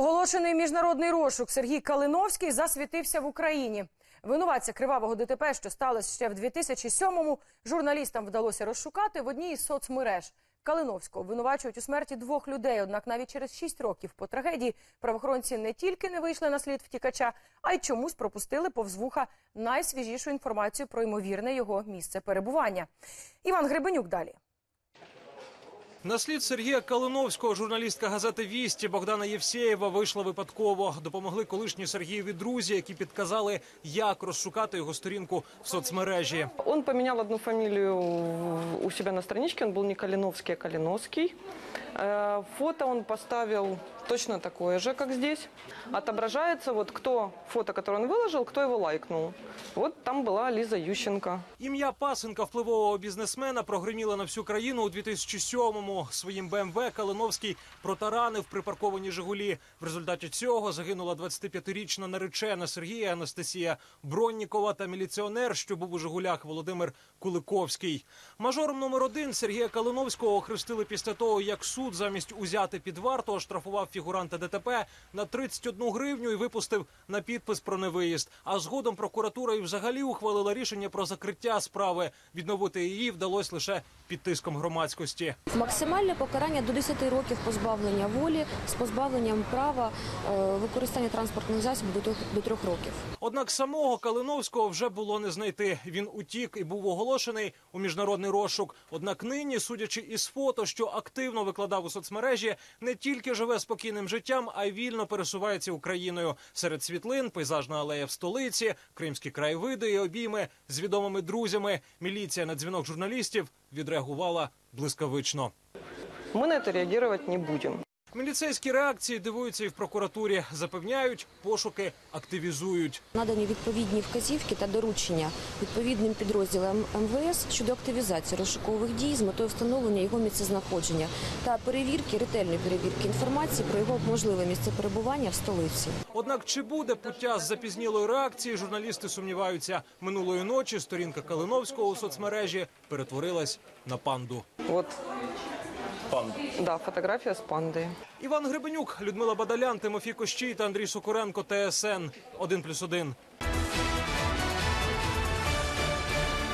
Оголошений міжнародний розшук Сергій Калиновський засвітився в Україні. Винуватця кривавого ДТП, що сталося ще в 2007-му, журналістам вдалося розшукати в одній із соцмереж. Калиновського обвинувачують у смерті двох людей. Однак навіть через шість років по трагедії правоохоронці не тільки не вийшли на слід втікача, а й чомусь пропустили повз вуха найсвіжішу інформацію про ймовірне його місце перебування. Іван Гребенюк далі. На слід Сергія Калиновського журналістка газети Вісті Богдана Євсєєва вийшла випадково. Допомогли колишні Сергієві друзі, які підказали, як розшукати його сторінку в соцмережі. Он поміняв одну фамілію у себе на страничці, Він був не Калиновський, а Калиновский. Э, Фото він поставил точно такое же, как здесь. Отображается вот кто фото, которое он выложил, кто его лайкнул. Вот там была Лиза Ющенко. Ім'я пасенка впливового бізнесмена прогриміло на всю країну у 2007-му. Своїм БМВ Калиновський протаранив припарковані Жигулі. В результаті цього загинула 25-річна наречена Сергія Анастасія Броннікова та міліціонер, що був у Жигулях Володимир Куликовський. Мажором номер один Сергія Калиновського охрестили після того, як суд замість узяти під варту оштрафував фігуранта ДТП на 31 гривню і випустив на підпис про невиїзд. А згодом прокуратура і взагалі ухвалила рішення про закриття справи. Відновити її вдалося лише під тиском громадськості. Максимальне покарання до 10 років позбавлення волі з позбавленням права е, використання транспортних засобів до трьох- до трьох років. Однак самого Калиновського вже було не знайти. Він утік і був оголошений у міжнародний розшук. Однак нині, судячи із фото, що активно викладав у соцмережі, не тільки живе спокійним життям, а вільно пересувається Україною. Серед світлин, пейзажна алея в столиці, кримські краєвиди і обійми з відомими друзями. Міліція на дзвінок журналістів відреагувала блискавично. Ми на это реагировать не будем. Міліцейські реакції дивуються і в прокуратурі. Запевняють, пошуки активізують. Надані відповідні вказівки та доручення відповідним підрозділам МВС щодо активізації розшукових дій з метою встановлення його місцезнаходження та перевірки, ретельної перевірки інформації про його можливе місце перебування в столиці. Однак, чи буде пуття з запізнілої реакції, журналісти сумніваються. Минулої ночі сторінка Калиновського у соцмережі перетворилась на панду. Вот. Да, фотографія з пандою. Іван Гребенюк, Людмила Бадалян, Тимофій Кощій та Андрій Сокуренко. ТСН 1+,1.